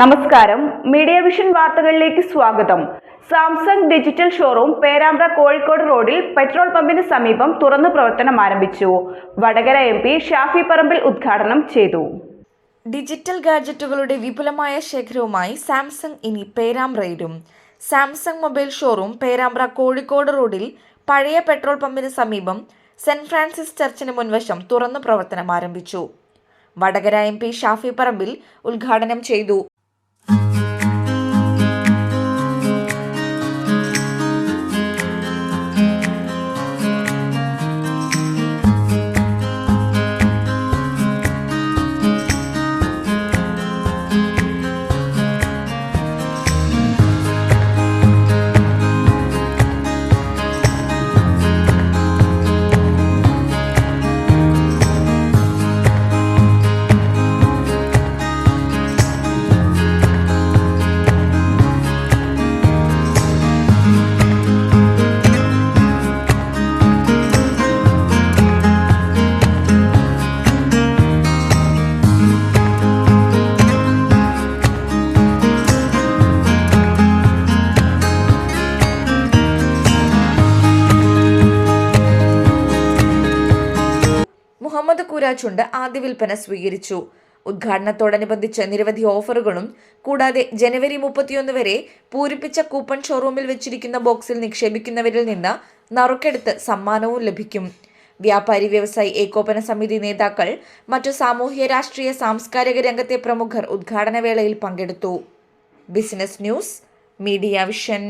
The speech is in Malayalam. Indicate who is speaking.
Speaker 1: നമസ്കാരം. മീഡിയ വിഷൻ വാർത്തകളിലേക്ക് സ്വാഗതം. Samsung digital showroom Perambra Kozhikode റോഡിൽ പെട്രോൾ പമ്പിന് സമീപം തുറന്നു പ്രവർത്തനം ആരംഭിച്ചു. വടകര എം പി ഷാഫി പറമ്പിൽ ഉദ്ഘാടനം ചെയ്തു.
Speaker 2: ഡിജിറ്റൽ ഗാഡ്ജറ്റുകളുടെ വിപുലമായ ശേഖരവുമായി സാംസങ് ഇനി പേരാമ്പ്രയിലും. Samsung mobile showroom Perambra Kozhikode റോഡിൽ പഴയ പെട്രോൾ പമ്പിന് സമീപം സെന്റ് ഫ്രാൻസിസ് ചർച്ചിന് മുൻവശം തുറന്നു പ്രവർത്തനം ആരംഭിച്ചു. വടകര എം പി ഷാഫി പറമ്പിൽ ഉദ്ഘാടനം ചെയ്തു. മുഹമ്മദ് കൂരാച്ചുണ്ട് ആദ്യ വിൽപ്പന സ്വീകരിച്ചു. ഉദ്ഘാടനത്തോടനുബന്ധിച്ച് നിരവധി ഓഫറുകളും കൂടാതെ ജനുവരി മുപ്പത്തിയൊന്ന് വരെ പൂരിപ്പിച്ച കൂപ്പൺ ഷോറൂമിൽ വെച്ചിരിക്കുന്ന ബോക്സിൽ നിക്ഷേപിക്കുന്നവരിൽ നിന്ന് നറുക്കെടുത്ത് സമ്മാനവും ലഭിക്കും. വ്യാപാരി വ്യവസായി ഏകോപന സമിതി നേതാക്കൾ മറ്റു സാമൂഹ്യ രാഷ്ട്രീയ സാംസ്കാരിക രംഗത്തെ പ്രമുഖർ ഉദ്ഘാടന വേളയിൽ പങ്കെടുത്തു. Business news media vision.